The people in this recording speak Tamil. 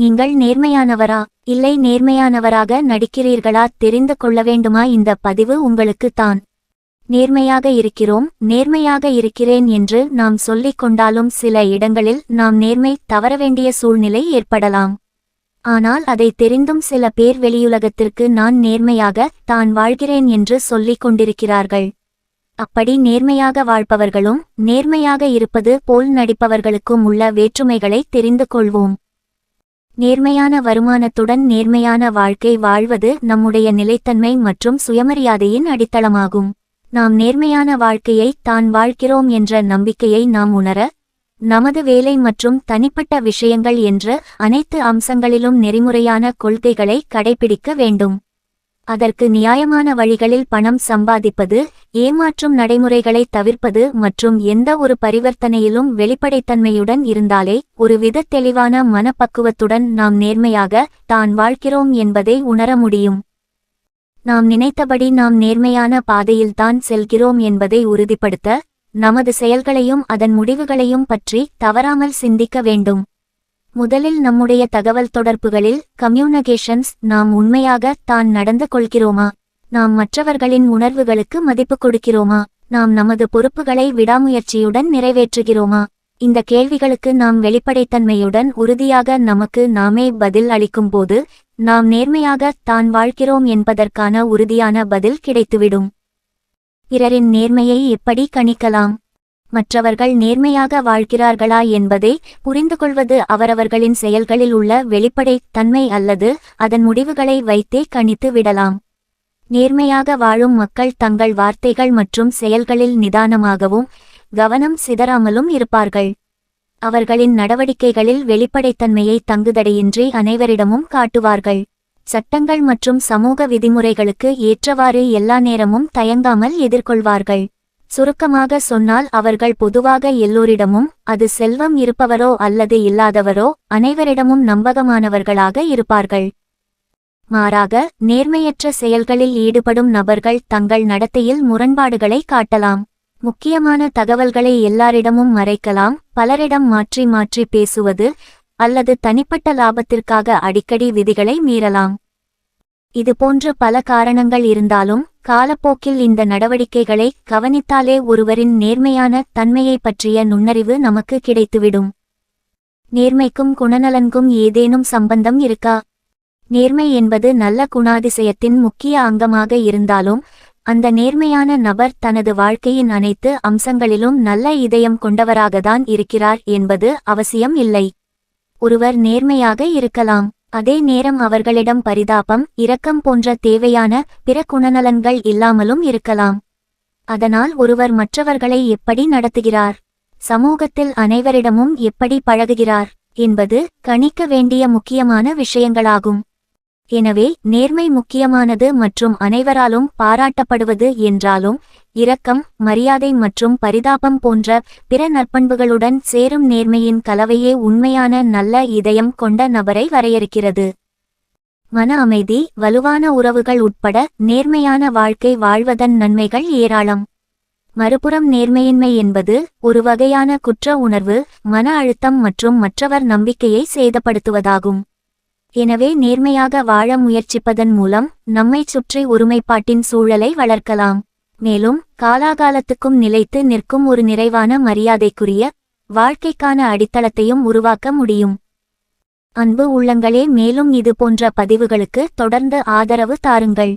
நீங்கள் நேர்மையானவரா? இல்லை நேர்மையானவராக நடிக்கிறீர்களா? தெரிந்து கொள்ள வேண்டுமா? இந்த பதிவு உங்களுக்கு தான். நேர்மையாக இருக்கிறோம் நேர்மையாக இருக்கிறேன் என்று நாம் சொல்லிக் கொண்டாலும் சில இடங்களில் நாம் நேர்மை தவற வேண்டிய சூழ்நிலை ஏற்படலாம். ஆனால் அதை தெரிந்தும் சில பேர் வெளியுலகத்திற்கு நான் நேர்மையாக தான் வாழ்கிறேன் என்று சொல்லிக் கொண்டிருக்கிறார்கள். அப்படி நேர்மையாக வாழ்பவர்களும் நேர்மையாக இருப்பது போல் நடிப்பவர்களுக்கும் உள்ள வேற்றுமைகளை தெரிந்து கொள்வோம். நேர்மையான வருமானத்துடன் நேர்மையான வாழ்க்கை வாழ்வது நம்முடைய நிலைத்தன்மை மற்றும் சுயமரியாதையின் அடித்தளமாகும். நாம் நேர்மையான வாழ்க்கையை தான் வாழ்கிறோம் என்ற நம்பிக்கையை நாம் உணர நமது வேலை மற்றும் தனிப்பட்ட விஷயங்கள் என்ற அனைத்து அம்சங்களிலும் நெறிமுறையான கொள்கைகளை கடைபிடிக்க வேண்டும். அதற்கு நியாயமான வழிகளில் பணம் சம்பாதிப்பது ஏமாற்றும் நடைமுறைகளை தவிர்ப்பது மற்றும் எந்த ஒரு பரிவர்த்தனையிலும் வெளிப்படைத்தன்மையுடன் இருந்தாலே ஒருவித தெளிவான மனப்பக்குவத்துடன் நாம் நேர்மையாக தான் வாழ்கிறோம் என்பதை உணர முடியும். நாம் நினைத்தபடி நாம் நேர்மையான பாதையில்தான் செல்கிறோம் என்பதை உறுதிப்படுத்த நமது செயல்களையும் அதன் முடிவுகளையும் பற்றி தவறாமல் சிந்திக்க வேண்டும். முதலில் நம்முடைய தகவல் தொடர்புகளில் கம்யூனிகேஷன்ஸ் நாம் உண்மையாக தான் நடந்து கொள்கிறோமா? நாம் மற்றவர்களின் உணர்வுகளுக்கு மதிப்பு கொடுக்கிறோமா? நாம் நமது பொறுப்புகளை விடாமுயற்சியுடன் நிறைவேற்றுகிறோமா? இந்த கேள்விகளுக்கு நாம் வெளிப்படைத்தன்மையுடன் உறுதியாக நமக்கு நாமே பதில் அளிக்கும்போது நாம் நேர்மையாக தான் வாழ்கிறோம் என்பதற்கான உறுதியான பதில் கிடைத்துவிடும். பிறரின் நேர்மையை எப்படி கணிக்கலாம்? மற்றவர்கள் நேர்மையாக வாழ்கிறார்களா என்பதை புரிந்து கொள்வது அவரவர்களின் செயல்களில் உள்ள வெளிப்படை தன்மை அல்லது அதன் முடிவுகளை வைத்தே கணித்து விடலாம். நேர்மையாக வாழும் மக்கள் தங்கள் வார்த்தைகள் மற்றும் செயல்களில் நிதானமாகவும் கவனம் சிதறாமலும் இருப்பார்கள். அவர்களின் நடவடிக்கைகளில் வெளிப்படைத்தன்மையை தங்குதடையின்றி அனைவரிடமும் காட்டுவார்கள். சட்டங்கள் மற்றும் சமூக விதிமுறைகளுக்கு ஏற்றவாறு எல்லா நேரமும் தயங்காமல் எதிர்கொள்வார்கள். சுருக்கமாக சொன்னால் அவர்கள் பொதுவாக எல்லோரிடமும் அது செல்வம் இருப்பவரோ அல்லது இல்லாதவரோ அனைவரிடமும் நம்பகமானவர்களாக இருப்பார்கள். மாறாக நேர்மையற்ற செயல்களில் ஈடுபடும் நபர்கள் தங்கள் நடத்தையில் முரண்பாடுகளை காட்டலாம். முக்கியமான தகவல்களை எல்லாரிடமும் மறைக்கலாம். பலரிடம் மாற்றி மாற்றி பேசுவது அல்லது தனிப்பட்ட லாபத்திற்காக அடிக்கடி விதிகளை மீறலாம். இதுபோன்ற பல காரணங்கள் இருந்தாலும் காலப்போக்கில் இந்த நடவடிக்கைகளை கவனித்தாலே ஒருவரின் நேர்மையான தன்மையை பற்றிய நுண்ணறிவு நமக்கு கிடைத்துவிடும். நேர்மைக்கும் குணநலன்கும் ஏதேனும் சம்பந்தம் இருக்கா? நேர்மை என்பது நல்ல குணாதிசயத்தின் முக்கிய அங்கமாக இருந்தாலும் அந்த நேர்மையான நபர் தனது வாழ்க்கையின் அனைத்து அம்சங்களிலும் நல்ல இதயம் கொண்டவராகத்தான் இருக்கிறார் என்பது அவசியம் இல்லை. ஒருவர் நேர்மையாக இருக்கலாம். அதே நேரம் அவர்களிடம் பரிதாபம் இரக்கம் போன்ற தேவையான பிற குணநலன்கள் இல்லாமலும் இருக்கலாம். அதனால் ஒருவர் மற்றவர்களை எப்படி நடத்துகிறார்? சமூகத்தில் அனைவரிடமும் எப்படி பழகுகிறார்? என்பது கணிக்க வேண்டிய முக்கியமான விஷயங்களாகும். எனவே நேர்மை முக்கியமானது மற்றும் அனைவராலும் பாராட்டப்படுவது என்றாலும் இரக்கம் மரியாதை மற்றும் பரிதாபம் போன்ற பிற நற்பண்புகளுடன் சேரும் நேர்மையின் கலவையே உண்மையான நல்ல இதயம் கொண்ட நபரை வரையறுக்கிறது. மன அமைதி வலுவான உறவுகள் உட்பட நேர்மையான வாழ்க்கை வாழ்வதன் நன்மைகள் ஏராளம். மறுபுறம் நேர்மையின்மை என்பது ஒரு வகையான குற்ற உணர்வு மன அழுத்தம் மற்றும் மற்றவர் நம்பிக்கையை சேதப்படுத்துவதாகும். எனவே நேர்மையாக வாழ முயற்சிப்பதன் மூலம் நம்மைச் சுற்றி ஒருமைப்பாட்டின் சூழலை வளர்க்கலாம். மேலும் காலாகாலத்துக்கும் நிலைத்து நிற்கும் ஒரு நிறைவான மரியாதைக்குரிய வாழ்க்கைக்கான அடித்தளத்தையும் உருவாக்க முடியும். அன்பு உள்ளங்களே மேலும் இது போன்ற பதிவுகளுக்கு தொடர்ந்து ஆதரவு தாருங்கள்.